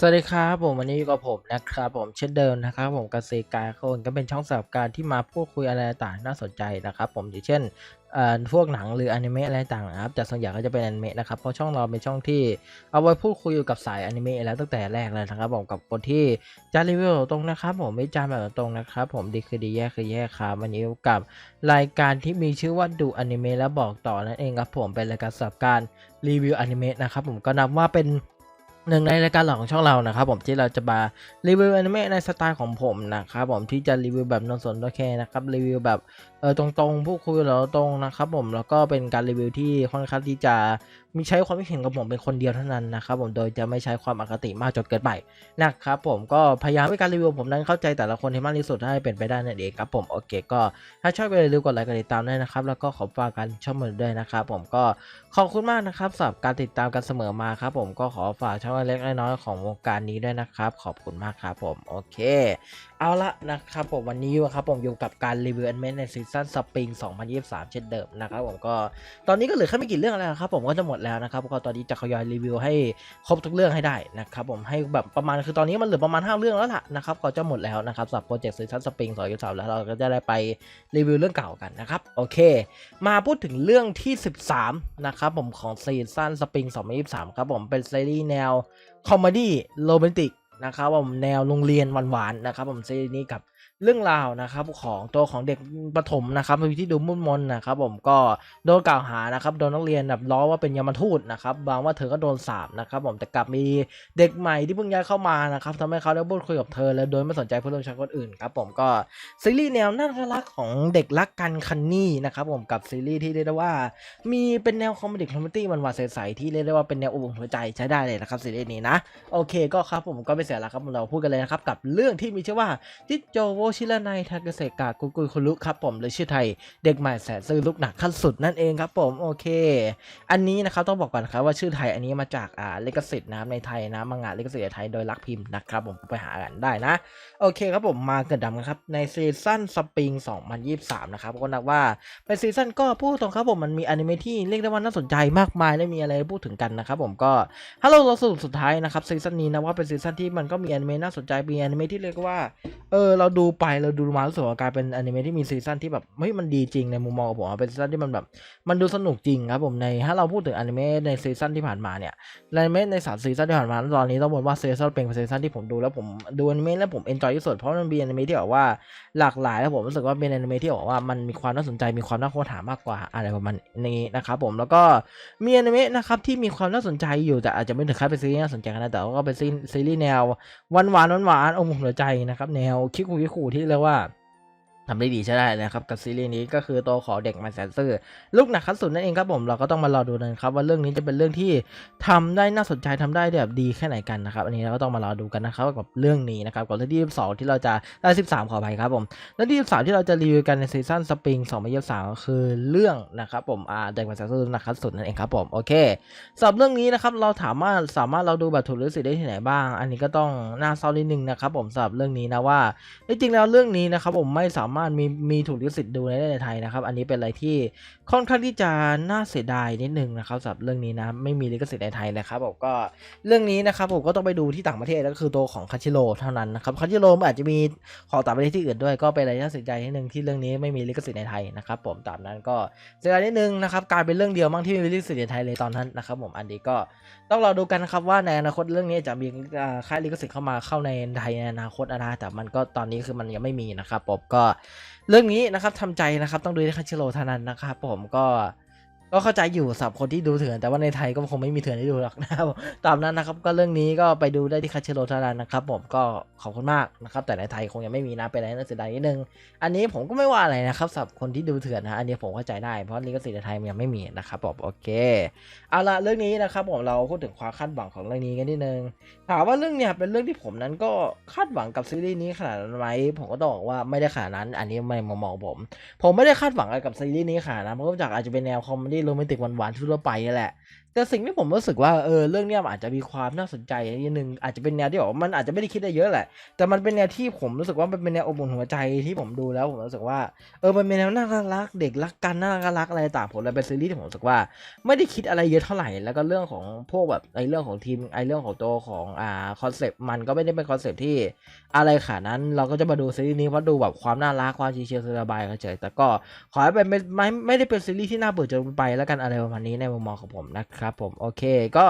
สวัสดีครับผมวันนี้อยู่กับผมนะครับผมเช่นเดิมนะครับผมกบเซกายคนก็เป็นช่องสำหรับการที่มาพูดคุยอะไรต่างน่าสนใจนะครับผมอย่างเช่นพวกหนังหรืออนิเมะอะไรต่างนะครับแต่ส่วนใหญ่ก็จะเป็นอนิเมะนะครับเพราะช่องเราเป็นช่องที่เอาไว้พูดคุยอยู่กับสายอนิเมะแล้วตั้งแต่แรกเลยนะครับผมกับคนที่จะรีวิวตรงนะครับ ผมไม่จามแบบตรงนะครับ ผมดีคือดีแย่คือแย่ครับวันนี้กับรายการที่มีชื่อว่าดูอนิเมะแล้วบอกต่อนั่นเองครับผมเป็นรายการสำหรับการรีวิวอนิเมะนะครับผมก็นับว่าเป็น หนึ่งในรายการหลักของช่องเรานะครับผมที่เราจะมารีวิวอนิเมะในสไตล์ของผมนะครับผมที่จะรีวิวแบบนนสนโอเคนะครับรีวิวแบบเออตรงๆพูดคุยเราตรงนะครับผมแล้วก็เป็นการรีวิวที่ค่อนข้างที่จะมีใช้ความคิดเห็นกับผมเป็นคนเดียวเท่านั้นนะครับผมโดยจะไม่ใช้ความอคติมากจนเกินไปนะครับผมก็พยายามให้การรีวิวผมนั้นเข้าใจแต่ละคนให้มากที่สุดให้เป็นไปได้นั่นเองครับผมโอเคก็ถ้าชอบก็อย่าลืมกดไลค์กดติดตามด้วยนะครับแล้วก็ขอฝากกันชองมือด้วยนะครับผมก็ขอบคุณมากนะครับสำหรับการติดตามกันเสมอมาครับผมก็ขอฝากช่องเล็กๆน้อยๆของวงการนี้ด้วยนะครับ ขอบคุณมากครับผมโอเค เอาละนะครับผมวันนี้ครับผมอยู่กับการรีวิวแอนเมนในซีซั่นสปริง 2023 เช่นเดิมนะครับผมก็ตอนนี้ก็เหลือแค่ไม่กี่เรื่องแล้วครับผมก็จะหมดแล้วนะครับก็ตอนนี้จะทยอยรีวิวให้ครบทุกเรื่องให้ได้นะครับผมให้แบบประมาณคือตอนนี้มันเหลือประมาณ 5 เรื่องแล้วล่ะนะครับก็จะหมดแล้วนะครับสำหรับโปรเจกต์ซีซั่นสปริง 2023 แล้วเราก็จะได้ไปรีวิวเรื่องเก่ากันนะครับโอเค มาพูดถึงเรื่องที่ 13 นะครับผมของซีซั่นสปริง 2023 ครับผมเป็นซีรีส์แนวคอมเมดี้โรแมนติก นะครับผมแนวโรงเรียนหวานๆนะครับผมซีรีส์นี้กับ เรื่องราวนะครับของตัวของเด็กประถมนะครับที่ดูมุ่นมนนะครับผมก็โดนกล่าวหานะครับโดนนักเรียนแบบล้อว่าเป็นยมทูตนะครับบางว่าเธอก็โดนสาบนะครับผมแต่กลับมีเด็กใหม่ที่เพิ่งย้ายเข้ามานะครับทำให้เขาได้พูดคุยกับเธอแล้วโดยไม่สนใจเพื่อนร่วมชั้นคนอื่นครับผมก็ซีรีส์แนวน่ารักของเด็กรักกันคันนี่นะครับผมกับซีรีส์ที่เรียกได้ว่า มีเป็นแนวคอมเมดี้คอมเมดี้มันหวานใสๆที่เรียกได้ว่าเป็นแนวอบอุ่นหัวใจใช้ได้เลยนะครับซีรีส์นี้นะโอเคก็ครับผมก็ไม่เสียแล้วครับเราพูดกันเลยนะครับกับเรื่องที่มีชื่อว่าจิโจโวชิระไนทากาเซกะกุกุยคุรุครับผมหรือชื่อไทย เด็กใหม่แสนซื่อลูกหนักขั้นสุดนั่นเองครับผมโอเค อันนี้นะครับต้องบอกก่อนครับว่าชื่อไทยอันนี้มาจากอ่าลิขสิทธิ์นะในไทยนะมังงะเลิขสิทธิ์ไทยโดยรักพิมพ์นะครับผมไปหากันได้นะ โอเคครับผมมาเกิดดำกันครับในซีซั่นสปริง 2023 นะครับก็นับว่าเป็นซีซั่นก็พูดตรงครับผมมันมีอนิเมะที่เรียกได้ว่าน่าสนใจมากมายและมีอะไรพูดถึงกันนะครับผมก็ฮัลโหลเราสรุปสุดท้ายนะครับซีซั่นนี้นะว่าเป็นซีซั่นที่มันก็มีอนิเมะน่าสนใจมีอนิเมะที่เรียกว่าเออเราดูไปเราดูมารู้สึกว่ากลายเป็นอนิเมะที่มีซีซั่นที่แบบเฮ้ยมันดีจริงในมุมมองของผมเป็นซีซั่นที่มันแบบมันดูสนุกจริงครับผมในถ้าเราพูดถึงอนิเมะในซีซั่นที่ผ่านมาเนี่ยอนิเมะในสามซีซั่นที่ผ่านมาตอนนี้ต้องบอกว่าซีซั่นเป็นซีซั่นที่ผมดูแล้วผมดูอนิเมะแล้วผมเอนจอยที่สุดเพราะมันมีอนิเมะที่แบบว่าหลากหลายแล้วผมรู้สึกว่าเป็นอนิเมะที่บอกว่ามันมีความน่าสนใจมีความน่าค้นหามากกว่าอะไรประมาณนี้นะครับผมแล้วก็มีอนิเมะนะครับที่มีความน่าสนใจอยู่แต่อาจจะไม่ถึงขั้นเป็นซีรีส์น่าสนใจนาดนั้นแต่ก็เป็นซีรีส์แนวหวานหวานหวานอมหัวใจนะครับแนวคิกคูคิกคูที่เรียกว่า ทำได้ดีใช่ได้นะครับกับซีรีส์นี้ก็คือตัวของเด็กมันแสนซื่อลูกหนักขั้นสุดนั่นเองครับผมเราก็ต้องมารอดูนะครับว่าเรื่องนี้จะเป็นเรื่องที่ทำได้น่าสนใจทำได้แบบดีแค่ไหนกันนะครับอันนี้เราก็ต้องมารอดูกันนะครับกับเรื่องนี้นะครับกับเรื่องที่22ที่เราจะได้13ขออภัยครับผมเรื่องที่23ที่เราจะรีวิวกันในซีซั่นสปริง2023ก็คือเรื่องนะครับผมอ่าเด็กมันแสนซื่อลูกหนักขั้นสุดนั่นเองครับผมโอเคสำหรับเรื่องนี้นะครับเราถามว่าสามารถเราดูแบบถูกหรือสิได้ที่ไหนบ้าง อันนี้ก็ต้องน่าเศร้านิดนึงนะครับผมสำหรับเรื่องนี้นะว่าจริงๆแล้วเรื่องนี้นะครับผมไม่สามารถมีมีถูกลิขสิทธิ์ดูในในไทยนะครับ อันนี้เป็นอะไรที่ ค่อนข้างที่จะน่าเสียดายนิดนึงนะครับสำหรับเรื่องนี้นะไม่มีลิขสิทธิ์ในไทยนะครับผมก็เรื่องนี้นะครับผมก็ต้องไปดูที่ต่างประเทศก็คือตัวของคันชิโร่เท่านั้นนะครับคันชิโร่อาจจะมีของต่างประเทศที่อื่นด้วยก็เป็นอะไรที่น่าเสียใจนิดนึงที่เรื่องนี้ไม่มีลิขสิทธิ์ในไทยนะครับผมตามนั้นก็เสียดายนิดนึงนะครับกลายเป็นเรื่องเดียวมั้งที่มีลิขสิทธิ์ในไทยเลยตอนนั้นนะครับผมอันนี้ก็ต้องรอดูกันนะครับว่าในอนาคตเรื่องนี้จะมีค่ายลิขสิทธิ์เข้ามาเข้าในไทยในอนาคตนะแต่มันก็ตอนนี้คือมันยังไม่มีนะครับผมก็ เรื่องนี้นะครับทำใจนะครับต้องดูที่คันชิโร่เท่านั้นนะครับผมก็ ก็เข้าใจอยู่สำหรับคนที่ดูเถื่อน แต่ว่าในไทยก็คงไม่มีเถื่อนให้ดูหรอกนะครับตามนั้นนะครับก็เรื่องนี้ก็ไปดูได้ที่คันชิโรเท่านั้นนะครับผมก็ขอบคุณมากนะครับ แต่ในไทยคงยังไม่มีนะเป็นอะไรน่าเสียดายนิดนึง อันนี้ผมก็ไม่ว่าอะไรนะครับสำหรับคนที่ดูเถื่อนนะอันนี้ผมเข้าใจได้เพราะลิขสิทธิ์ในไทยมันยังไม่มีนะครับผมโอเคเอาละเรื่องนี้นะครับผมเราพูดถึงความคาดหวังของเรื่องนี้กันนิดนึงถามว่าเรื่องเนี้ยเป็นเรื่องที่ผมนั้นก็คาดหวังกับซีรีส์นี้ขนาดนั้นไหมผมก็ต้องบอกว่าไม่ได้ขนาดนั้น อันนี้ไม่มองผม ผมไม่ได้คาดหวังอะไรกับซีรีส์นี้ขนาดนั้นเพราะจากอาจจะเป็นแนวคอมเมดโรแมนติกหวานๆทั่วไปนี่แหละ แต่สิ่งที่ผมรู้สึกว่าเออเรื่องเนี้ยมันอาจจะมีความน่าสนใจนิดนึงอาจจะเป็นแนวที่แบบว่ามันอาจจะไม่ได้คิดได้เยอะแหละ แต่มันเป็นแนวที่ผมรู้สึกว่ามันเป็นแนวอบอุ่นหัวใจที่ผมดูแล้วผมรู้สึกว่าเออมันเป็นแนวน่ารักเด็กรักกันน่ารักอะไรต่างผมเลยเป็นซีรีส์ที่ผมรู้สึกว่า ไม่ได้คิดอะไรเยอะเท่าไหร่แล้วก็เรื่องของพวกแบบไอ้เรื่องของทีมไอ้เรื่องของตัวของอ่าคอนเซปต์มันก็ไม่ได้เป็นคอนเซปต์ที่อะไรขนาดนั้นเราก็จะมาดูซีรีส์นี้เพราะดูแบบความน่ารักความชิลๆสบายเฉยแต่ก็ขอให้เป็นไม่ไม่ได้เป็นซีรีส์ที่น่าเบื่อจนไปแล้วกันอะไรประมาณนี้ในมุมมองของผมนะครับับผมโอเคก็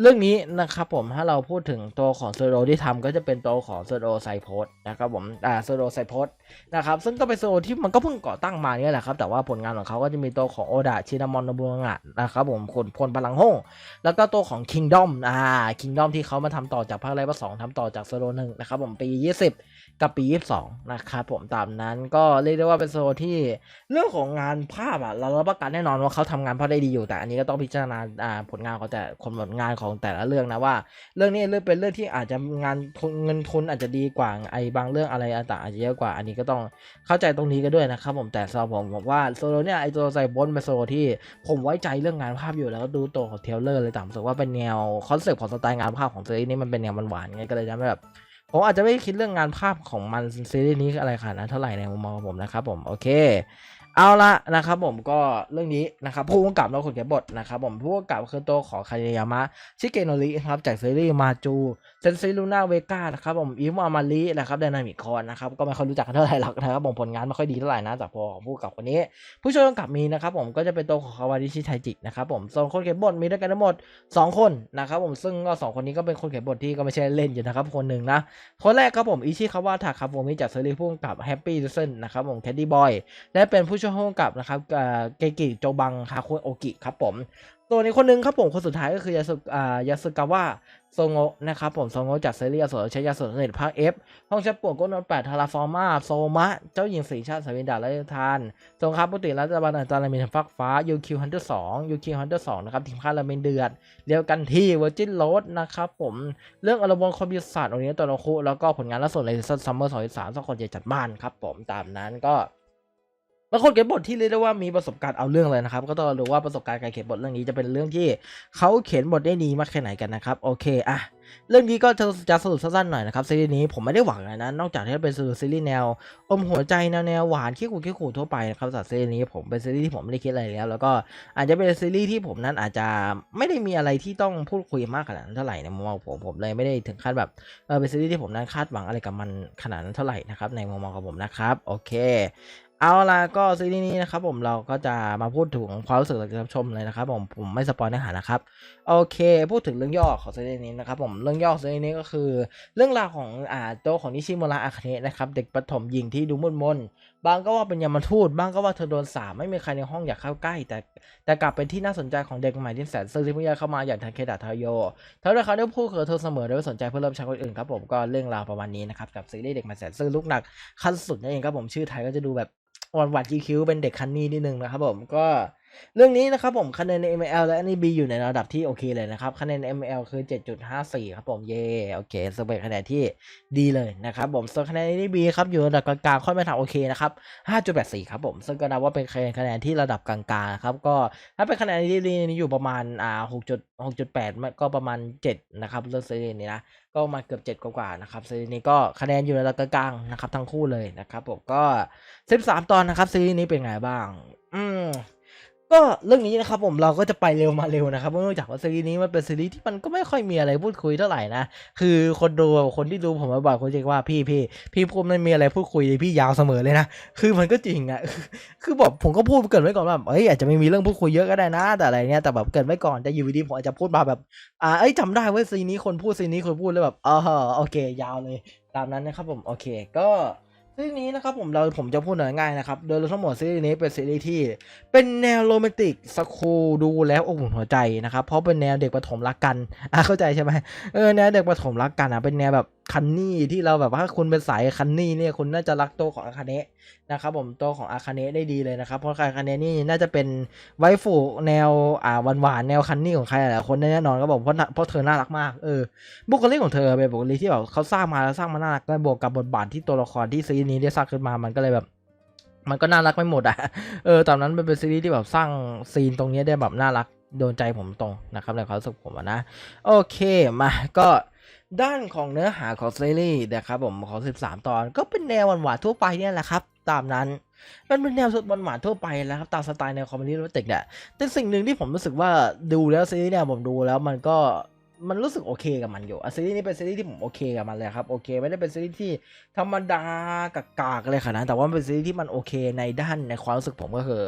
เรื่องนี้นะครับผมถ้าเราพูดถึงตัวของเซโรที่ทำก็จะเป็นตัวของเซโรไซโพสนะครับผมอ่าเซโรไซโพสนะครับซึ่งก็เป็นเซโรที่มันก็เพิ่งก่อตั้งมาเนี่ยแหละครับแต่ว่าผลงานของเขาก็จะมีตัวของโอดะชินามอนโนบุงะนะครับผมคนพลพลังห้องแล้วก็ตัวของ Kingdom อ่า Kingdom ที่เขามาทำต่อจากภาคแรกภาคสองทำต่อจากโซโลหนึ่งนะครับผมปี 20 กับปี 22 นะครับผมตามนั้นก็เรียกได้ว่าเป็นโซที่เรื่องของงานภาพอะเรารับประกันแน่นอนว่าเขาทำงานภาพได้ดีอยู่ แต่อันนี้ก็ต้องพิจารณาอ่าผลงานของแต่คนผลงานของแต่ละเรื่องนะว่า เรื่องนี้เรื่องเป็นเรื่องที่อาจจะงานเงินทุนอาจจะดีกว่าไอ้บางเรื่องอะไรต่างอาจจะเยอะกว่า อันนี้ก็ต้องเข้าใจตรงนี้กันด้วยนะครับผมแต่สำหรับผมผมว่าโซโลเนี่ยไอ้ตัวไซบอนเป็นโซโลที่ผมไว้ใจเรื่องงานภาพอยู่แล้วก็ดูตัวของเทเลอร์เลยต่างรู้สึกว่าเป็นแนวคอนเซ็ปต์ของสไตล์งานภาพของซีรีส์นี้มันเป็นแนวหวานๆไงก็เลยทำให้แบบ ผมอาจจะไม่คิดเรื่องงานภาพของมันซีรีส์นี้อะไรขนาดนั้นเท่าไหร่ในมุมมองของผมนะครับผมโอเค เอาละนะครับผมก็เรื่องนี้นะครับผู้กำกับและคนเขียนบทนะครับผมผู้กำกับคือตัวของคายายามะชิเกโนริครับจากซีรีส์มาจูเซนซิลูน่าเวก้านะครับผมอิมอามารินะครับไดนามิคอนนะครับก็ไม่ค่อยรู้จักกันเท่าไหร่หรอกนะครับผมผลงานไม่ค่อยดีเท่าไหร่นะจากพอของผู้กำกับคนนี้ ผู้ช่วยกำกับมีนะครับผมก็จะเป็นตัวของคาวาริชิไทจินะครับผมส่วนคนเขียนบทมีด้วยกันทั้งหมด 2 คนนะครับผมซึ่งก็สองคนนี้ก็เป็นคนเขียนบทที่ก็ไม่ใช่เล่นอยู่นะครับคนหนึ่งนะคนแรกครับผมอิชิคาวะทาครับผมมีจากซีรีส์ผู้กำกับแฮปปี้ดิเซนนะครับผมแคดดี้บอยและเป็นผู้ช่วยผู้กำกับนะครับเกกิโจบังฮาคุโอกิครับผมตัวนี้คนหนึงครับผมคนสุดท้ายก็คือยาสุอ่ายาสึกาวะโซโงะนะครับผมโซโงะจากซีรีส์อสูรใช้ยาสูรเน็ตภาค F ห้องชัดป่วนก้นนอนแปดทาราฟอร์มาโซมะ เจ้าหญิงสีชาติสวินดาและทานสงครามปกติรัฐบาลอาจารามินฟักฟ้ายูคิวฮันเตอร์สองยูคิวฮันเตอร์สองนะครับทีมค่ายลามินเดือดเดียวกันที่เวอร์จินโรดนะครับผมเรื่องอารมณ์คอมพิวศาสตร์ตรงนี้ตัวลครแล้วก็ผลงานล่าสุดเลยซัมเมอร์สองสามสองคนใหญ่จัดบ้านครับผมตามนั้นก็ บางคนเขียนบทที่เรียกได้ว่ามีประสบการณ์เอาเรื่องเลยนะครับ ก็ต้องดูว่าประสบการณ์การเขียนบทเรื่องนี้จะเป็นเรื่องที่เขาเขียนบทได้ดีมากแค่ไหนกันนะครับโอเคอะเรื่องนี้ก็จะจะสรุปสั้นๆหน่อยนะครับซีรีส์นี้ผมไม่ได้หวังอะไรนะนอกจากที่จะเป็นซีรีส์แนวอมหัวใจแนวแนวหวานขี้ขู่ขี้ขู่ทั่วไปนะครับสำหรับซีรีส์นี้ผมเป็นซีรีส์ที่ผมไม่ได้คิดอะไรแล้ว แล้วก็อาจจะเป็นซีรีส์ที่ผมนั้นอาจจะไม่ได้มีอะไรที่ต้องพูดคุยมากขนาดนั้นเท่าไหร่ในมุมมองผมผมเลยไม่ได้ถึงขั้นแบบเออเป็นซีรีส์ที่ผมนั้นคาดหวังอะไรกับมันขนาดนั้นเท่าไหร่นะครับในมุมมองของผมนะครับโอเค เอาล่ะก็ซีรีส์นี้นะครับผมเราก็จะมาพูดถึงความรู้สึกจากการรับชมเลยนะครับผมผมไม่สปอยเนื้อหานะครับโอเคพูดถึงเรื่องย่อของซีรีส์นี้นะครับผมเรื่องย่อซีรีส์นี้ก็คือ เรื่องราวของอ่าตัวของนิชิมุระอาคเนะนะครับเด็กประถมหญิงที่ดูมืดมนบางก็ว่าเป็นยามทูตบ้างก็ว่าเธอโดนสาไม่มีใครในห้องอยากเข้าใกล้ แต่แต่กลับเป็นที่น่าสนใจของเด็กใหม่ที่แสนซื่อที่เพิ่งย้ายเข้ามาอย่างทาเคดะทาโยเธอได้เขาได้พูดกับเธอเสมอโดยสนใจเพื่อนร่วมชาคนอื่นครับผมก็เรื่องราวประมาณนี้นะครับกับซีรีส์เด็กใหม่แสนซื่อลูกหนักขั้นสุดนั่นเองครับผมชื่อไทยก็จะดูแบบ หวานหวานคิ้วๆเป็นเด็กคันนี่นิดนึงนะครับผมก็ เรื่องนี้นะครับผมคะแนนใน ML และ NB อยู่ในระดับที่โอเคเลยนะครับคะแนน ML คือ 7.54 ครับผมเย่โอเคซึ่งเป็นคะแนนที่ดีเลยนะครับผมส่วนคะแนน NB ครับอยู่ระดับกลางๆค่อยไปทางโอเคนะครับ 5.84 ครับผมซึ่งก็นับว่าเป็นคะแนนที่ระดับกลางๆนะครับก็ถ้าเป็นคะแนนที่ดีนี่อยู่ประมาณอ่า6.6.8 ก็ประมาณ 7 นะครับเรื่องซีรีส์นี้นะก็มาเกือบเจ็ดกว่าๆนะครับซีรีส์นี้ก็คะแนนอยู่ในระดับกลางๆนะครับทั้งคู่เลยนะครับผมก็ 13 ตอนนะครับซีรีส์นี้เป็นไงบ้าง อืม ก็เรื่องนี้นะครับผมเราก็จะไปเร็วมาเร็วนะครับเนื่องจากว่าซีรีส์นี้มันเป็นซีรีส์ที่มันก็ไม่ค่อยมีอะไรพูดคุยเท่าไหร่นะคือคนดูคนที่ดูผมมาบ่อยคนจะว่าพี่พี่พี่พูดไม่มีอะไรพูดคุยพี่ยาวเสมอเลยนะคือมันก็จริงอะคือแบบผมก็พูดเกินไว้ก่อนว่าเอ้ยอาจจะไม่มีเรื่องพูดคุยเยอะก็ได้นะ แต่อะไรเงี้ยแต่แบบเกินไว้ก่อนแต่อยู่ดีผมอาจจะพูดมาแบบอ่าเอ้ยจำได้ว่าซีนนี้คนพูดซีนนี้คนพูดแล้วแบบอ๋อโอเค ยาวเลย ตามนั้นนะครับผมโอเคก็ ซีรีส์นี้นะครับผมเราผมจะพูดหน่อยง่ายนะครับ โดยทั้งหมดซีรีส์นี้เป็นซีรีส์ที่ เป็นแนวโรแมนติกสคูลดูแล้วอบอุ่นหัวใจนะครับ เพราะเป็นแนวเด็กประถมรักกันอะเข้าใจใช่ไหมเออแนวเด็กประถมรักกันอะเป็นแนวแบบ คันนี่ที่เราแบบว่าถ้าคุณเป็นสายคันนี่เนี่ยคุณน่าจะรักตัวของอาคาเนะนะครับผมตัวของอาคาเนะได้ดีเลยนะครับเพราะอาคาเนะนี่น่าจะเป็นไวฟูแนวอ่าหวานๆแนวคันนี่ของใครหลายคนแน่นอนก็บอกเพราะเพราะเธอน่ารักมากเออบุคลิกของเธอเป็นบุคลิกที่แบบเขาสร้างมาแล้วสร้างมาน่ารักและบวกกับบทบาทที่ตัวละครที่ซีรีส์นี้ได้สร้างขึ้นมามันก็เลยแบบมันก็น่ารักไม่หมดอะ เออ ตอนนั้นมันเป็นซีรีส์ที่แบบสร้างซีนตรงนี้ได้แบบน่ารักโดนใจผมตรงนะครับในความรู้สึกผมนะ โอเค มา ก็ ด้านของเนื้อหาของซีรีส์นะครับผมของ 13 ตอนก็เป็นแนวหวานๆทั่วไปเนี่ยแหละครับ ตามนั้นมันเป็นแนวสุดหวานๆทั่วไปแล้วครับตามสไตล์ในคอมเมดี้โรแมนติกเนี่ยแต่สิ่งหนึ่งที่ผมรู้สึกว่าดูแล้วซีรีส์เนี่ยผมดูแล้วมันก็ มันรู้สึกโอเคกับมันอยู่อะซีรีส์นี้เป็นซีรีส์ที่ผมโอเคกับมันเลยครับโอเค ไม่ได้เป็นซีรีส์ที่ธรรมดากากๆเลยขนาดนั้นแต่ว่าเป็นซีรีส์ที่มันโอเคในด้านในความรู้สึกผมก็คือ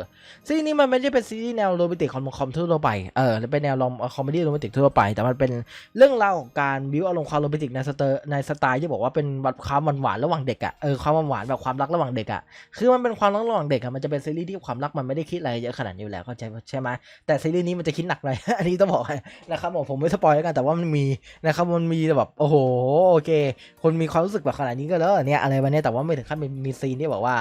ซีรีส์นี้มันไม่ได้เป็นซีรีส์แนวโรแมนติกคอมคอมทั่วไปเออเป็นแนวลอมคอมเมดี้โรแมนติกทั่วไป แต่มันเป็นเรื่องราวของการบิวอารมณ์ความโรแมนติกในสเตอร์ในสไตล์ที่บอกว่าเป็นแบบความหวานหวานๆระหว่างเด็กอะเออความหวานแบบความรักระหว่างเด็กอะคือมันเป็นความรักระหว่างเด็กอะมันจะเป็นซีรีส์ที่ความรักมันไม่ได้คิดอะไรเยอะขนาดนี้อยู่แล้วเข้าใจใช่ไหมแต่ซีรีส์นี้มันจะคิดหนักเลยอันนี้ต้องบอกนะครับผมผมไม่สปอยแล้วกันแต่ว่ามันมีนะครับมันมีแบบโอ้โหโอเค คนมีความรู้สึกแบบขนาดนี้ก็แล้วเนี่ยอะไรวะเนี่ยแต่ว่าไม่ถึงขั้นมีมีซีนที่แบบว่า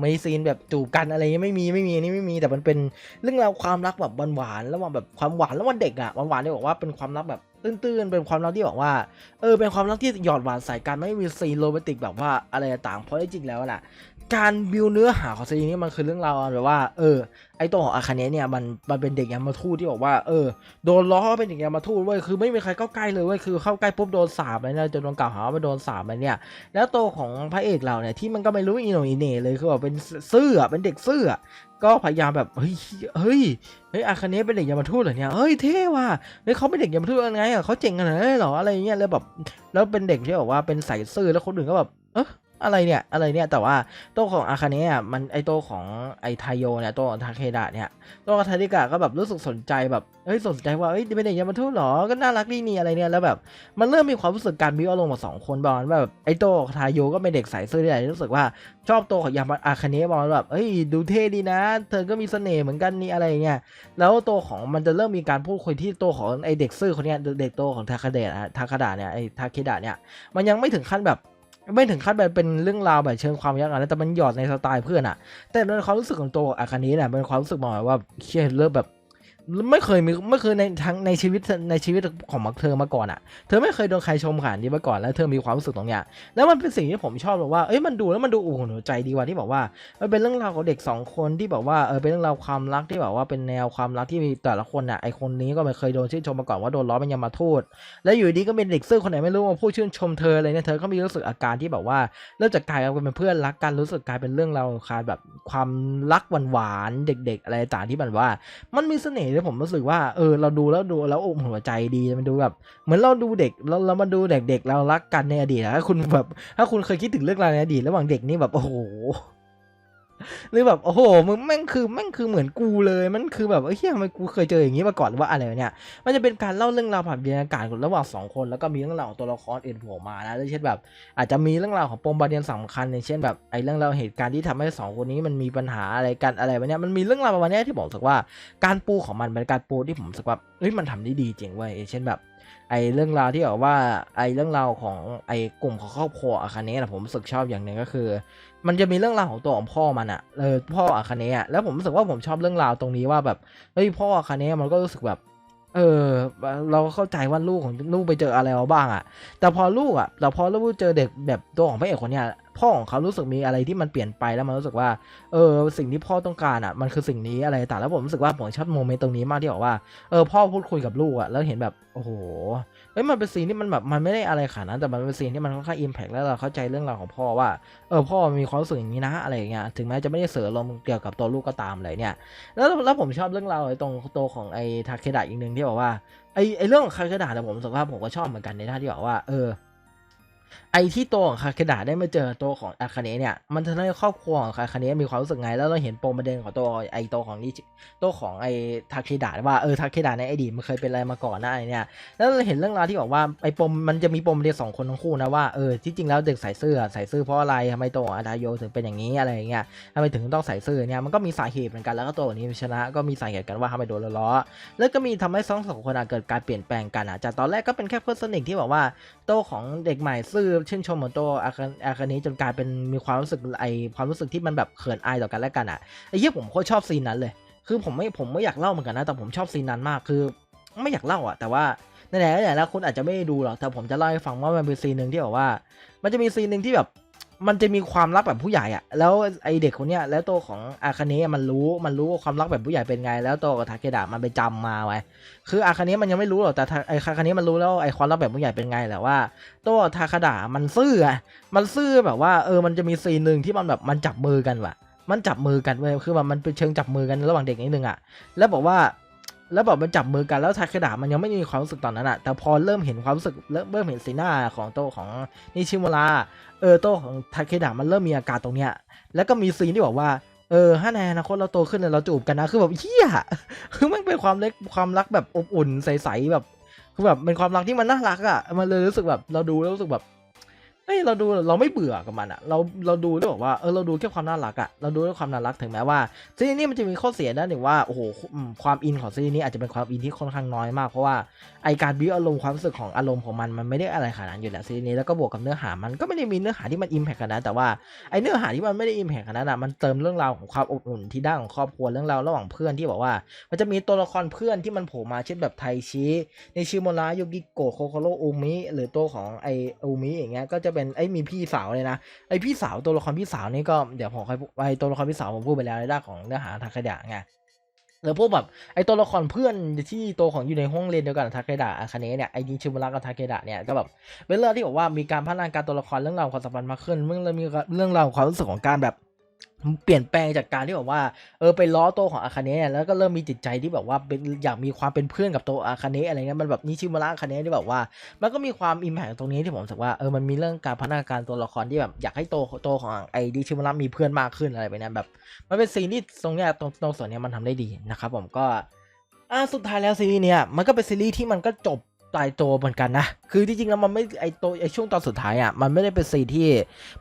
มีซีนแบบจูบกันอะไรเงี้ยไม่มีไม่มีนี่ไม่มีแต่มันเป็นเรื่องราวความรักแบบหวานๆระหว่างแบบความหวานระหว่างเด็กอะหวานๆที่บอกว่าเป็นความรักแบบตื้นๆ เป็นความรักที่บอกว่า เออ เป็นความรักที่หยอดหวานใส่กันไม่มีซีนโรแมนติกแบบว่าอะไรต่างเพราะจริงแล้วน่ะ การบิวเนื้อหาของซีรีส์นี้มันคือเรื่องราวแบบว่า เออ ไอตัวของอาคาเนะเนี่ยมันมันเป็นเด็กยามาทูตที่บอกว่า เออ โดนล้อเป็นเด็กยามาทูตเว้ย คือไม่มีใครเข้าใกล้เลยเว้ย คือเข้าใกล้ปุ๊บโดนสาบเลยนะจนโดนกล่าวหาว่าโดนสาบไปเนี่ย แล้วตัวของพระเอกเราเนี่ยที่มันก็ไม่รู้อีโนอีเน่เลย คือแบบเป็นซื่อเป็นเด็กซื่อก็พยายามแบบ เฮ้ย เฮ้ย เฮ้ยอาคาเนะเป็นเด็กยามาทูตเหรอเนี่ย เฮ้ยเท่ว่ะ เฮ้ยเขาเป็นเด็กยามาทูตยังไงอะเขาเจ๋งขนาดนั้นเหรอ อะไรเงี้ย แล้วแบบ แล้วเป็นเด็กที่แบบว่าเป็นใส่ซื่อแล้วคนอื่นก็แบบ เออ อะไรเนี่ยอะไรเนี่ยแต่ว่าโตัวของอาคาเนะอ่มันไอโตัวของไอไทโยเนี่ยโตัวของทาเคดะเนี่ยโตัวของทาริกะก็แบบรู้สึกสนใจแบบเฮ้ยสนใจว่าเฮ้ยเป็นเด็กยามาทูหรอก็น่ารักดีนี่อะไรเนี่ยแล้วแบบมันเริ่มมีความรู้สึกการบิวอารมณ์กับสองคนบอลแบบไอโตกับทาโยก็เป็นเด็กใส่เสื้อที่ไหนรู้สึกว่าชอบโตของยามาอาคาเนะบอลแบบเฮ้ยดูเท่ดีนะ เธอก็มีเสน่ห์เหมือนกันนี่อะไรเงี้ยแล้วโตวของมันจะเริ่มมีการพูดคุยที่โตวของไอเด็กซื่อคนเนี้ยเด็กโตของทาคาเดะทาคาดะเนี่ยไอทาเคดะเนี่ยมันยังไม่ถึงขั้นแบบ ไม่ถึงขั้นแบบเป็นเรื่องราวแบบเชิงความยากอะไรแต่มันหยอดในสไตล์เพื่อนอะแต่ในความรู้สึกของตัวอาคาเนะเนี่ยเป็นความรู้สึกมองว่าเชี่ยเริ่มแบบ ไม่เคยมีไม่เคยในทั้งในชีวิตในชีวิตของมักเธอมาก่อนอะ่ะ เธอไม่เคยโดนใครชมขนาดนี้มาก่อนแล้วเธอมีความรู้สึกตรงเนี้ยแล้วมันเป็นสิ่งที่ผมชอบแบบว่าเอ้ยมันดูแล้วมันดูอุ่นหัวใจดีว่ะที่บอกว่ามันเป็นเรื่องราวของเด็กสองคนที่แบบว่าเออเป็นเรื่องราวความรักที่แบบว่าเป็นแนวความรักที่มีแต่ละคนอะไอคนนี้ก็ไม่เคยโดนชื่นชมมาก่อนว่าโดนล้อเป็นยามาทูตแล้วอยู่ดีก็เป็นเด็กซื่อคนไหนไม่รู้มาพูดชื่นชมเธออะไรเนี่ยเธอก็มีรู้สึกอาการที่แบบว่าเริ่มจากกลายเป็นเพื่อนรักกันรู้สึกกลายเป็นเรื่องราวคาแบบความรักหวานๆเด็ก ๆ อะไรต่างที่มันว่า มันมีเสน่ห์ที่ผมรู้สึกว่าเออเราดูแล้วดูแล้วอบหัวใจดีมันดูแบบเหมือนเราดูเด็กเราเรามาดูเด็กๆเรารักกันในอดีตนะถ้าคุณแบบถ้าคุณเคยคิดถึงเรื่องราวในอดีตระหว่างเด็กนี่แบบโอ้โห หรือแบบโอ้โหมึงแม่งคือแม่งคือเหมือนกูเลยมันคือแบบเฮ้ยทำไมกูเคยเจออย่างนี้มาก่อนหรือว่าอะไรเนี่ยมันจะเป็นการเล่าเรื่องราวผ่านบรรยากาศระหว่างสองคนแล้วก็มีเรื่องราวของตัวละครอื่นโผล่มานะเช่นแบบ อาจจะมีเรื่องราวของปมประเด็นสำคัญอย่างเช่นแบบไอ้เรื่องราวเหตุการณ์ที่ทำให้สองคนนี้มันมีปัญหาอะไรกันอะไรแบบเนี้ยมันมีเรื่องราวประมาณเนี้ยที่ผมรู้สึกว่าการปูของมันเป็นการปูที่ผมสึกว่าเฮ้ยมันทำได้ดีจริงเว้ยเช่นแบบ ไอเรื่องราวที่แบบว่าไอเรื่องราวของไอกลุ่มของครอบครัวอาคาเนะผมรู้สึกชอบอย่างหนึ่งก็คือ มันจะมีเรื่องราวของตัวของพ่อมันอะเออพ่ออาคาเนะอะแล้วผมรู้สึกว่าผมชอบเรื่องราวตรงนี้ว่าแบบเฮ้ยพ่ออาคาเนะมันก็รู้สึกแบบ เออ เราเข้าใจว่าลูกของลูกไปเจออะไรมาบ้างอะแต่พอลูกอะแต่พอลูกเจอเด็กแบบตัวของพระเอกคนเนี้ย พ่อของเขารู้สึกมีอะไรที่มันเปลี่ยนไปแล้วมันรู้สึกว่าเออสิ่งที่พ่อต้องการอะมันคือสิ่งนี้อะไรต่างแล้วผมรู้สึกว่าผมชอบโมเมนต์ตรงนี้มากที่บอกว่าเออพ่อพูดคุยกับลูกอะแล้วเห็นแบบโอ้โหเฮ้ยมันเป็นซีนที่มันแบบมันไม่ได้อะไรขนาดนั้นแต่มันเป็นซีนที่มันค่อนข้างอิมแพกแล้วเราเข้าใจเรื่องราวของพ่อว่าเออพ่อมีความรู้สึกอย่างนี้นะอะไรอย่างเงี้ยถึงแม้จะไม่ได้เสือลมเกี่ยวกับตัวลูกก็ตามเลยเนี่ย แล้วแล้วผมชอบเรื่องราวตรงตัวของไอ้ทาเคดะอีกหนึ่งที่บอกว่าไอ้ไอ้เรื่องของคาเคดะเนี่ผมรู้สึกว่าผมก็ชอบเหมือนกันในท่าที่บอกว่าเออไอที่ตัวของคาเคดะได้มาเจอตัวของอาคาเนะเนี่ยมันทำให้ครอบครัวของคาคาเนะมีความรู้สึกไง แล้วเราเห็นปมประเด็นของตัวไอตัวของนิชิตัวของไอทาเคดะว่าเออทาเคดะในอดีตมันเคยเป็นอะไรมาก่อนนะอะไรเนี่ยแล้วเราเห็นเรื่องราวที่บอกว่าไอปมมันจะมีปมประเด็นสองคนทั้งคู่นะว่าเออที่จริงแล้วเด็กใส่เสื้อใส่เสื้อเพราะอะไรทำไมตัวอาดาโยถึงเป็นอย่างนี้อะไรอย่างเงี้ยทำไมถึงต้องใส่เสื้อเนี่ยมันก็มีสาเหตุเหมือนกันแล้วก็ตัวนี้ชนะก็มีสาเหตุกันว่าทำไมโดนล้อแล้วก็มีทำให้สองสองคนอะเกิดการเปลี่ยนแปลงกันอะจากตอนแรกก็เป็นแค่เพื่อนสนิทที่บอกว่าโตของเด็กใหม่ซื่อชื่นชมเหมือนโตอาคาอาคานี้จนกลายเป็นมีความรู้สึกไอความรู้สึกที่มันแบบเขินอายต่อกันและกันอะไอ้เหี้ยผมโคตรชอบซีนนั้นเลย คือผมไม่ผมไม่อยากเล่าเหมือนกันนะแต่ผมชอบซีนนั้นมากคือไม่อยากเล่าอะ แต่ว่าไหนๆไหนๆแล้วคุณอาจจะไม่ได้ดูหรอกแต่ผมจะเล่าให้ฟังว่ามันเป็นซีนหนึ่งที่แบบว่า มันจะมีซีนหนึ่งที่แบบ มันจะมีความรักแบบผู้ใหญ่อะแล้วไอเด็กคนเนี้ยแล้วตัวของอาคาเนะมันรู้มันรู้ว่าความรักแบบผู้ใหญ่เป็นไง แล้วตัวทาเคดะมันไปจำมาไว้คืออาคาเนะมันยังไม่รู้หรอกแต่ไออาคาเนะมันรู้แล้วไอความรักแบบผู้ใหญ่เป็นไงแหละว่าตัวทาคาดะมันซื่ออะมันซื่อแบบว่าเออมันจะมีซีนหนึ่งที่มันแบบมันจับมือกันว่ะ มันจับมือกันเว้ยคือแบบมันเป็นเชิงจับมือกันระหว่างเด็กนิดนึงอะแล้วบอกว่า แล้วแบบมันจับมือกันแล้วทาเคดะมันยังไม่มีความรู้สึกตอนนั้นอะแต่พอเริ่มเห็นความรู้สึกเริ่มเริ่มเห็นสีหน้าของโตของนิชิมุระเออโตของทาเคดะมันเริ่มมีอาการตรงเนี้ย แล้วก็มีซีนที่บอกว่าเออถ้าในอนาคตเราโตขึ้นเราจูบกันนะคือแบบเฮียคือมันเป็นความเล็กความรักแบบอบอุ่นใสๆแบบคือแบบเป็นความรักที่มันน่ารักอะมันเลยรู้สึกแบบเราดูแล้วรู้สึกแบบ เฮ้ยเราดูเราไม่เบื่อกับมันอะเราเราดูด้วยบอกว่าเออเราดูแค่ความน่ารักอะเราดูด้วยความน่ารักถึงแม้ว่าซีรีส์นี้มันจะมีข้อเสียด้านหนึ่งว่าโอ้โหความอินของซีรีส์นี้อาจจะเป็นความอินที่ค่อนข้างน้อยมากเพราะว่าไอการบิวอารมณ์ความรู้สึกของอารมณ์ของมันมันไม่ได้อะไรขนาดนั้นอยู่แล้วซีรีส์นี้แล้วก็บวกกับเนื้อหามันก็ไม่ได้มีเนื้อหาที่มันอิมแพคขนาดนั้นแต่ว่าไอเนื้อหาที่มันไม่ได้อิมแพคขนาดนั้นอะมันเติมเรื่องราวของความอบอุ่นที่ด้านของครอบครัวเรื่องราวระหว่างเพื่อนที่บอกว่า มันจะมีตัวละครเพื่อนที่มันโผล่มาเช่นแบบไทชิในชิโมระยูกิโกะโคโคโรอุมิหรือตัวของไออุมิอย่างเงี้ยก็จะเป็นไอ้มีพี่สาวเลยนะไอพี่สาวตัวละครพี่สาวนี่ก็เดี๋ยวผมค่อยไอตัวละครพี่สาวผมพูดไปแล้วในด้านของเนื้อหาทางขยะไงแล้วพวกแบบไอตัวละครเพื่อนที่โตของอยู่ในห้องเรียนเดียวกันทาเคดะอาคาเนะเนี่ยไอนิชิมุระกับทาเคดะเนี่ยก็แบบเป็นเรื่องที่บอกว่ามีการพัฒนาการตัวละครเรื่องราวความสัมพันธ์มากขึ้นเมื่อเรามีเรื่องราวความรู้สึกของการแบบ เปลี่ยนแปลงจากการที่แบบว่าเออไปล้อโตของอาคาเน่แล้วก็เริ่มมีจิตใจที่แบบว่าเป็นอยากมีความเป็นเพื่อนกับโตอาคาเนะอะไรเงี้ยมันแบบนิชิมุระอาคาเนะที่แบบว่า มันก็มีความอิมแพคตรงนี้ที่ผมรู้สึกว่าเออมันมีเรื่องการพัฒนาการตัวละครที่แบบอยากให้โตโตของไอ้ดิชิมุระมีเพื่อนมากขึ้นอะไรแบบเนี้ยแบบ มันเป็นซีนที่ตรงเนี้ยตรงตรงส่วนเนี้ยมันทำได้ดีนะครับผมก็อ่าสุดท้ายแล้วซีรีส์เนี้ยมันก็เป็นซีรีส์ที่มันก็จบ ตายตัวเหมือนกันนะ คือจริงๆแล้วมันไม่ไอตัวไอช่วงตอนสุดท้ายอะมันไม่ได้เป็นซีที่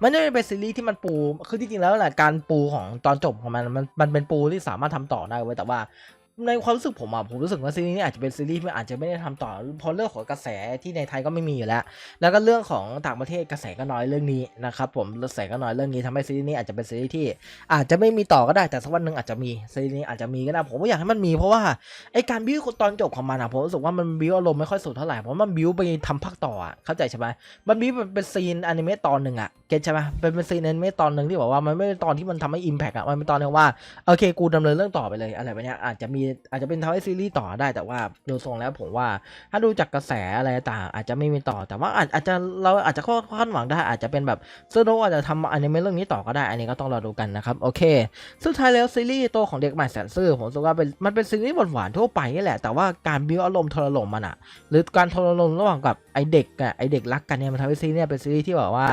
มันไม่ได้เป็นซีรีส์ที่มันปู คือจริงๆแล้วแหละการปูของตอนจบของมันมันมันเป็นปูที่สามารถทำต่อได้ไว้แต่ว่า ในความรู้สึกผมอะผมรู้สึกว่าซีรีส์นี้อาจจะเป็นซีรีส์ที่อาจจะไม่ได้ทำต่อเพราะเรื่องของกระแสที่ในไทยก็ไม่มีอยู่แล้ว แล้วก็เรื่องของต่างประเทศกระแสก็น้อยเรื่องนี้นะครับผมกระแสก็น้อยเรื่องนี้ทำให้ซีรีส์นี้อาจจะเป็นซีรีส์ที่ อาจจะไม่มีต่อก็ได้แต่สักวันหนึ่งอาจจะมีซีรีส์นี้อาจจะมีก็ได้ผมก็อยากให้มันมีเพราะว่าไอการบิวตอนจบของมันอะผมรู้สึกว่ามันบิวอารมณ์ไม่ค่อยสุดเท่าไหร่เพราะมันบิวไปทำภาคต่ออะเข้าใจใช่ไหมมันบิวเป็นซีนอนิเมะตอนหนึ่งอะเก็ตใช่ไหมเป็นเป็นซีนอนิเมะตอนหนึ่งที่บอกว่ามันไม่ตอนที่มันทำให้อิมแพกอะมันเป็นตอนที่ว่าโอเคกูดำเนินเรื่องต่อไปเลยอะไรแบบเนี้ยอาจจะมีอาจจะเป็นทำให้ซีรีส์ต่อได้แต่ว่าดูทรงแล้วผมว่า ถ้าดูจากกระแสอะไรต่างอาจจะไม่มีต่อ แต่ว่าอาจอาจจะเราอาจจะคาดหวังได้อาจจะเป็นแบบเซโดอาจจะทำอนิเมะเรื่องนี้ต่อก็ได้ อันนี้ก็ต้องรอดูกันนะครับโอเค สุดท้ายแล้วซีรีส์ตัวของเด็กใหม่แสนซื่อผมรู้สึกว่าเป็นมันเป็นซีรีส์หวานๆทั่วไปนี่แหละแต่ว่าการบิวอารมณ์ทรลมมันอะหรือการทรลมระหว่างกับไอเด็กอะไอเด็กรักกันเนี่ยมันทำให้ซีรีส์เนี่ยเป็นซีรีส์ที่แบบว่า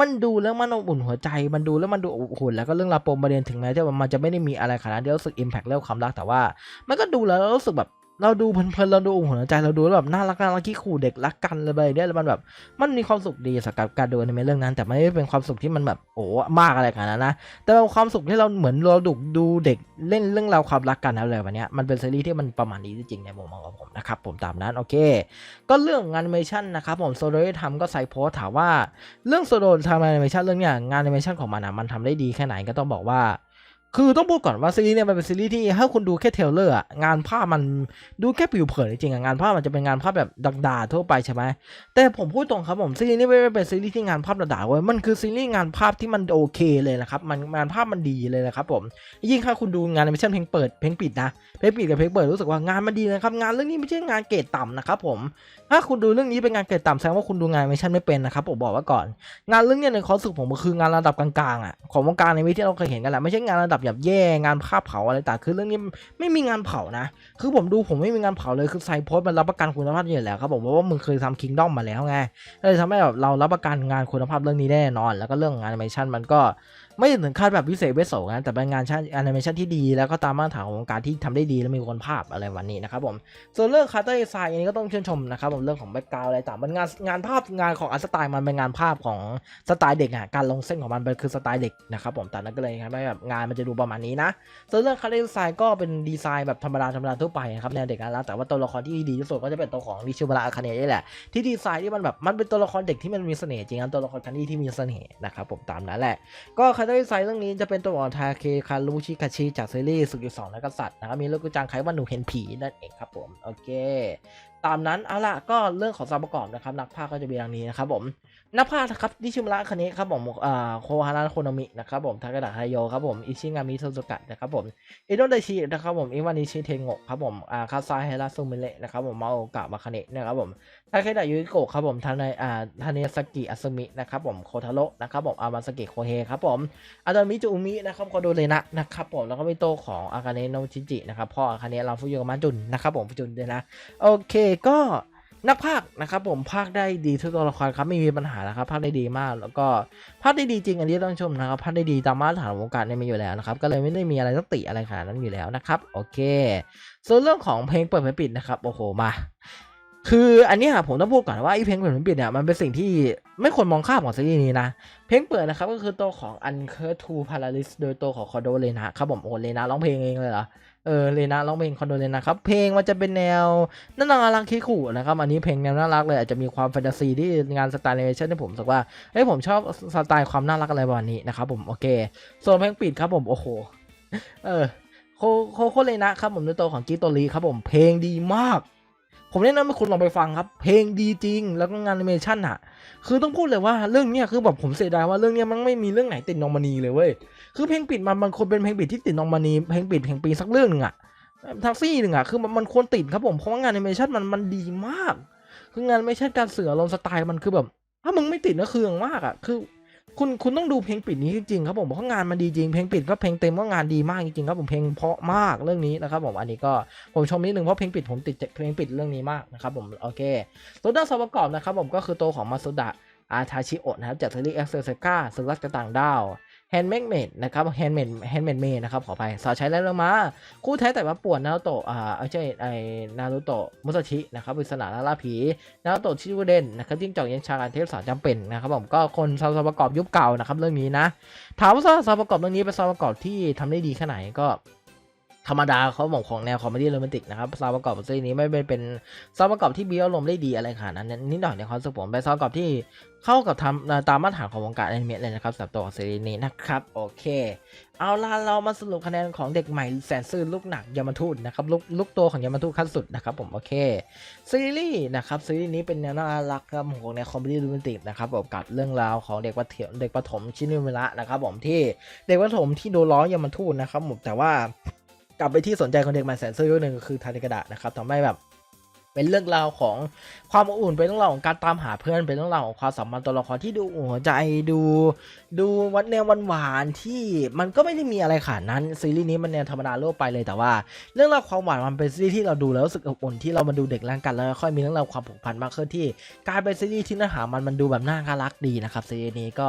มันดูแล้วมันอบอุ่นหัวใจ มันดูแล้วมันดูอบอุ่นแล้วก็เรื่องราวปมประเด็นถึงแม้จะมันจะไม่ได้มีอะไรขนาดนั้นที่รู้สึกอิมแพคเรื่องความรักแต่ว่ามันก็ดูแล้วเรารู้สึกแบบเราดูเพลินๆเราดูหัวใจเราดูแล้วแบบน่ารักน่ารักขี้ขู่เด็กรักกันเลยไปเนี่ยแล้วมันแบบมันมีความสุขดีสำหรับการดูอนิเรื่องนั้น แต่ไม่ได้เป็นความสุขที่มันแบบโอ้มากอะไรขนนั้นะแต่เป็นความสุขที่เราเหมือนเราดูดูเด็กเล่นเรื่องราวความรักกันอะไรแบบเนี้ยมันเป็นซีรีส์ที่มันประมาณนี้จริงๆในมุมมองของผมนะครับผมตามนั้นโอเค ก็เรื่องงานแอนิเมชันนะครับผมโซโดได้ทำก็ใส่โพสถามว่าเรื่องโซโดทำแอนิเมชันเรื่องเนี้ยงานแอนิเมชันของมันอะมันทำได้ดีแค่ไหนก็ต้องบอกว่า คือต้องพูดก่อนว่าซีรีส์เนี่ยมันเป็นซีรีส์ที่ถ้าคุณดูแค่เทลเลอร์อะงานภาพมันดูแค่ผิวเผินจริงๆอะงานภาพมันจะเป็นงานภาพแบบด่าๆทั่วไปใช่ไหมแต่ผมพูดตรงครับผมซีรีส์นี้ไม่ได้เป็นซีรีส์ที่งานภาพด่าๆเว้ยมันคือซีรีส์งานภาพที่มันโอเคเลยนะครับมันงานภาพมันดีเลยนะครับผมยิ่งถ้าคุณดูงานแอนิเมชันเพลงเปิดเพลงปิดนะเพลงปิดกับเพลงเปิดรู้สึกว่างานมันดีนะครับงานเรื่องนี้ไม่ใช่งานเกรดต่ำนะครับผมถ้าคุณดูเรื่องนี้เป็นงานเกรดต่ำแสดงว่าคุณดูงานแอนิเมชันไม่เป็นนะครับผมบอกไว้ก่อน งานเรื่องนี้ในความรู้สึกผมมันคืองานระดับกลางๆอะของวงการในวิที่เราเคยเห็นกันแหละไม่ใช่งานระดับแบบแย่งานภาพเผาอะไรต่างคือเรื่องนี้ไม่มีงานเผานะ คือผมดูผมไม่มีงานเผาเลยคือไซโพสมันรับประกันคุณภาพอยู่แล้วครับผมเพราะว่ามึงเคยทำคิงดอมมาแล้วไงก็เลยทำให้แบบเรารับประกันงานคุณภาพเรื่องนี้แน่นอน แล้วก็เรื่องงานแอนิเมชันมันก็ ไม่ถึงขั้นแบบพิเศษเวสโสนะแต่เป็นงานชั้นแอนิเมชันที่ดี แล้วก็ตามมาตรฐานของวงการที่ทำได้ดีและมีคุณภาพอะไรวันนี้นะครับผมส่วนเรื่องคาร์เตอร์ดีไซน์อันนี้ก็ต้องชื่นชมนะครับผมเรื่องของแบ็กกราวอะไรต่างมันงานงานภาพงานของอาร์ตสไตล์มันเป็นงานภาพของสไตล์เด็กอะการลงเส้นของมันเป็นคือสไตล์เด็กนะครับผมแต่นั้นก็เลยทำให้แบบงานมันจะดูประมาณนี้นะส่วนเรื่องคาร์เตอร์ดีไซน์ก็เป็นดีไซน์แบบธรรมดาธรรมดาทั่วไปนะครับแนวเด็กน่ารักแต่ว่าตัวละครที่ดีที่สุดก็จะเป็นตัวของริชิวราอาคาเนะนี่แหละที่ดีไซน์ที่มันแบบมันเป็นตัวละครเด็กที่มันมีเสน่ห์จริงนะตัวละครคันนี้ที่มีเสน่ห์นะครับผมตามนั้นแหละก็คาร์เตอร์ดีไซน์เรื่องนี้จะเป็นตัวของทาเคคารุชิคาชิจากซีรีส์สุกิสองและกษัตริย์นะครับมีลูกกุจังไคว่าหนูเห็นผีนั่นเองครับผม โอเค ตามนั้นเอาละก็เรื่องของส่วนประกอบนะครับ นักพากย์ก็จะมีดังนี้นะครับผมนักพากย์นะครับนิชิมุระคเนะครับผมอ่าโคฮาระโคโนมินะครับผมทากาดะไฮโยครับผมอิชิงามิโซซุกะนะครับผมอิโนไดชินะครับผมอิวานิชิเทงโงะครับผมอ่าคาซาเฮราซุมิเระนะครับผมมาโอกะมาคเนะนะครับผมทาเคดะยูริโกะครับผมทานายอ่าทาเนสกิอัสมินะครับผมโคทาโระนะครับผมอามาสกิโคเฮครับผมอาดามิจูมินะครับโคโดเรนะนะครับผมแล้วก็มีโตของอากาเนะโนชิจินะครับพ่ออาคาเนะราฟุโยมาจุนนะครับผมฟุจุนด้วยนะโอเคก็นักพากนะครับผมพากได้ดีทุกตัวละครครับไม่มีปัญหานะครับพากได้ดีมาก แล้วก็พากได้ดีจริงอันนี้ต้องชมนะครับพากได้ดีตามมาตรฐานวงการเนี่ยมีอยู่แล้วนะครับก็เลยไม่ได้มีอะไรต้องติอะไรขนาดนั้นอยู่แล้วนะครับโอเค ส่วนเรื่องของเพลงเปิดเพลงปิดนะครับโอ้โหมาคืออันนี้ยผมต้องพูดก่อนว่าไอ้เพลงเปิดเพลงปิดเนี่ยมันเป็นสิ่งที่ไม่ควรมองข้ามของซีรีส์นี้นะ เพลงเปิดนะครับก็คือตัวของ Uncut to Palaris โดยตัวของคอโดเลนะครับผมโอ้เลนะร้องเพลงเองเลยเหรอ เออเลนะร้องเพลงคอนโดเลนะครับ เพลงมันจะเป็นแนวน่ารักคิขู่นะครับอันนี้เพลงแนวน่ารักเลยอาจจะมีความแฟนตาซีที่งานสไตล์แอนิเมชันที่ผมสักว่าเฮ้ยผมชอบสไตล์ความน่ารักอะไรประมาณนี้นะครับผมโอเคส่วนเพลงปิดครับผมโอ้โหเออโคโคเลนะครับผมในตัวของกิโตรีครับผมเพลงดีมาก ผมแนะนำให้คุณลองไปฟังครับ เพลงดีจริง แล้วก็งานแอนิเมชันอะคือต้องพูดเลยว่าเรื่องเนี้ยคือแบบผมเสียดายว่าเรื่องเนี้ยมันไม่มีเรื่องไหนติดนอมนีเลยเว้ย คือเพลงปิดมันมันควรเป็นเพลงปิดที่ติดนอมนี เพลงปิดเพลงปีสักเรื่องหนึ่งอะทักซี่หนึ่งอะคือมันมันควรติดครับผมเพราะว่างานแอนิเมชันมันมันดีมาก คืองานไม่ใช่การเสือลงสไตล์มันคือแบบ ถ้ามึงไม่ติดนะคืออย่างมากอะคือ คุณคุณต้องดูเพลงปิดนี้จริงๆครับผมเพราะงานมันดีจริงเพลงปิดก็เพลงเต็มก็งานดีมากจริงๆครับผมเพลงเพราะมากเรื่องนี้นะครับผมอันนี้ก็ผมชมนิดนึงเพราะเพลงปิดผมติดเพลงปิดเรื่องนี้มากนะครับผมโอเคตัวด้านส่วนประกอบนะครับผมก็คือตัวของมาสุดะอาทาชิโอะนะครับจากซีรีส์เอ็กเซอร์เซกาสุรักต่างดาว แฮนด์เมดเมดนะครับแฮนด์เมดแฮนด์เมดเมดนะครับขอไปสาวใช้แล้วลงมาคู่แท้แต่ว่าป่วนนารุโตะอ่าไม่ใช่ไอนารุโตะมุสชินะครับปริศนาล่าลาผีนารุโตะชิวเดนนะครับจิ้งจอกเย็นชาการเทพสารจำเป็นนะครับผมก็คนซาวด์ประกอบยุคเก่านะครับเรื่องนี้นะถามว่าซาวประกอบเรื่องนี้เป็นซาวประกอบที่ทำได้ดีแค่ไหนก็ ธรรมดาเขาบอกของแนวคอมเมดี้โรแมนติกนะครับซาวประกอบซีรีส์นี้ไม่เป็นเป็นซาวประกอบที่บีอารมณ์ได้ดีอะไรขนาดนั้นนิดหน่อยในความสึกผมเป็นซาวประกอบที่เข้ากับทำตามมาตรฐานของวงการอนิเมะเลยนะครับสำหรับตัวของซีรีส์นี้นะครับโอเค เอาล่ะเรามาสรุปคะแนนของเด็กใหม่แสนซื่อลูกหนักยามาทูตนะครับลูกลูกตัวของยามาทูตขั้นสุดนะครับผมโอเคซีรีส์นะครับซีรีส์นี้เป็นแนวน่ารักครับของแนวคอมเมดี้โรแมนติกนะครับผมกับเรื่องราวของเด็กประถมเด็กประถมชินุเมระนะครับผมที่เด็กประถมที่โดนล้อยามาทูตนะครับผมแต่ว่า กลับไปที่สนใจของเด็กมาแสนซื่อเรื่องหนึ่งคือทานิกระดะนะครับทำให้แบบเป็นเรื่องราวของความอบอุ่นเป็นเรื่องราวของการตามหาเพื่อนเป็นเรื่องราวของความสัมพันธ์ตัวละครที่ดูหัวใจดูดูวันแนววันหวานๆที่มันก็ไม่ได้มีอะไรขนาดนั้นซีรีส์นี้มันแนวธรรมดาโลกไปเลยแต่ว่า เรื่องราวความหวานมันเป็นซีรีส์ที่เราดูแล้วรู้สึกอบอุ่นที่เรามาดูเด็กร่างกันแล้วค่อยมีเรื่องราวความผูกพันมากขึ้นที่กลายเป็นซีรีส์ที่เนื้อหามันมันดูแบบน่ารักดีนะครับซีรีส์นี้ก็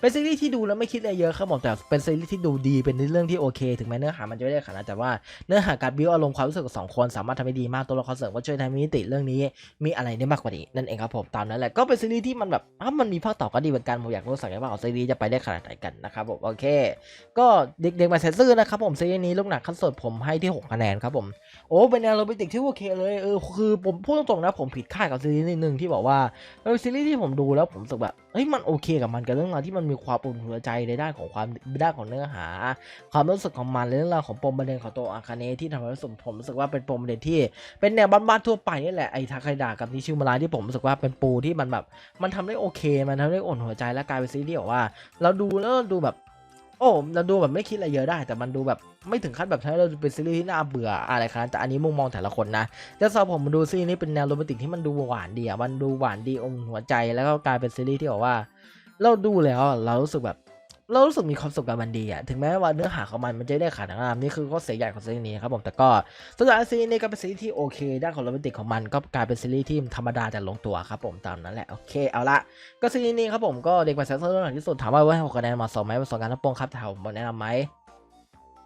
เป็นซีรีส์ที่ดูแล้วไม่คิดอะไรเยอะครับผมแต่เป็นซีรีส์ที่ดูดีเป็นเรื่องที่โอเค ถึงแม้เนื้อหามันจะไม่ได้ขนาดแต่ว่าเนื้อหาการบิวอารมณ์ความรู้สึกของสองคนสามารถทำให้ดีมากตัวละครเสริมก็ช่วยทำให้มิติเรื่องนี้มีอะไรได้มากกว่านี้นั่นเองครับผมตามนั้นแหละก็เป็นซีรีส์ที่มันแบบอ้ามันมีภาคต่อก็ดีเหมือนกันผมอยากรู้สักว่าของซีรีส์จะไปได้ขนาดไหนกันนะครับผมโอเค ก็เด็กๆมาเซนซื่อนะครับผมซีรีส์นี้ลูกหนักขั้นสุดผมให้ที่6คะแนนครับผมโอ้เป็นแนวโรแมนติกที่โอเคเลยเออคือผมพูดตรงๆนะผมผิดคาดกับซีรีส์นิดนึงที่บอกว่าเออซีรีส์ที่ผมดูแล้วผมรู้สึกแบบ ฮ้ยมันโอเคกับมันกับเรื่องราวที่มันมีความอุ่นหัวใจในด้านของความด้านของเนื้อหา ความรู้สึกของมันและเรื่องราวของปมประเด็นของตัวอาคาเนที่ทำให้รู้สึกผมรู้สึกว่าเป็นปมประเด็นที่เป็นแนวบ้านๆทั่วไปนี่แหละไอ้ทาคาดากับนิชิมาราที่ผมรู้สึกว่าเป็นปูที่มันแบบ มันทำได้โอเค มันทำได้อ่อนหัวใจและกลายเป็นซีรีส์ว่า เราดูแล้วดูแบบ โอ้เราดูแบบไม่คิดอะไรเยอะได้ แต่มันดูแบบไม่ถึงขั้นแบบทำให้เราเป็นซีรีส์ที่น่าเบื่ออะไรขนาดนั้นแต่อันนี้มุมมองแต่ละคนนะแต่สำหรับผมมันดูซีรีส์นี้เป็นแนวโรแมนติกที่มันดูหวานดีอะมันดูหวานดีองหัวใจแล้วก็กลายเป็นซีรีส์ที่บอกว่า เราดูแล้วเรารู้สึกแบบ เรารู้สึกมีความสุขกับมันดีอะถึงแม้ว่าเนื้อหาของมันมันจะได้ขาดนั้นนี่คือข้อเสียใหญ่ของซีรีส์นี้ครับผมแต่ก็สำหรับซีรีส์นี้ก็เป็นซีรีส์ที่โอเค ด้านของโรแมนติกของมันก็กลายเป็นซีรีส์ที่ธรรมดาแต่ลงตัวครับผมตามนั้นแหละโอเคเอาละก็ซีรีส์นี้ครับผมก็เด็กมาแซนเซอร์เรื่องที่สุดถามว่าว่าให้หกคะแนนเหมาะสมไหมประสบการณ์ทั้งปวงครับถามผมแนะนำไหม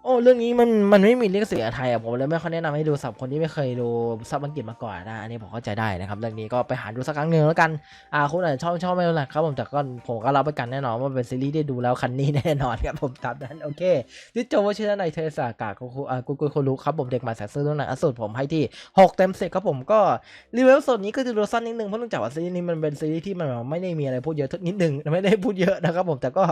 โอ้เรื่องนี้มันมันไม่มีเรื่องเสียไทยอะผมเลยไม่ค่อยแนะนำให้ดูสับคนที่ไม่เคยดูซับอังกฤษมาก่อนนะอันนี้ผมเข้าใจได้นะครับเรื่องนี้ก็ไปหาดูสักครั้งหนึ่งแล้วกันอ่าคุณอาจจะชอบชอบไม่รู้แหละครับผมแต่ก็ผมก็รับประกันแน่นอนว่าเป็นซีรีส์ที่ดูแล้วคันนี้แน่นอนครับผมตามนั้นโอเคดิโจว่าชื่อในเทสากากูคูอ่ากูกูโครุครับผมเด็กม่แสนซื่อเรื่องหนังอสุดผมให้ที่ 6 เต็มสิบครับผมก็รีวิวส่วนนี้ก็จะดูสั้นนิดนึงเพราะเนื่องจากว่าซีรีส์นี้มันเป็นซีรีส์ที่มันไม่ได้มีอะไรพูดเยอะนิดนึงไม่ได้พูดเยอะนะครับผมแต่ก็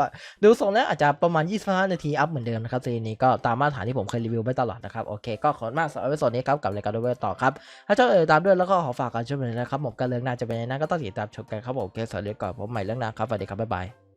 ดูทรงแล้วอาจจะประมาณ25นาทีอัพเหมือนเดิมนะครับซีรีส์นี้ก็ตามมาตรฐานที่ผมเคยรีวิวไปตลอดนะครับโอเคก็ขอบคุณมากสำหรับเอพิโซดนี้ครับกับรายการดูเวอร์ต่อครับถ้าชอบเอ่ยตามด้วยแล้วก็ขอฝากการชมเลยนะครับผมการเรื่องหน้าจะเป็นยังไงนั้นก็ต้องติดตามชมกันครับผมโอเคสวัสดีก่อนผมใหม่เรื่องหน้าครับสวัสดีครับบ๊ายบาย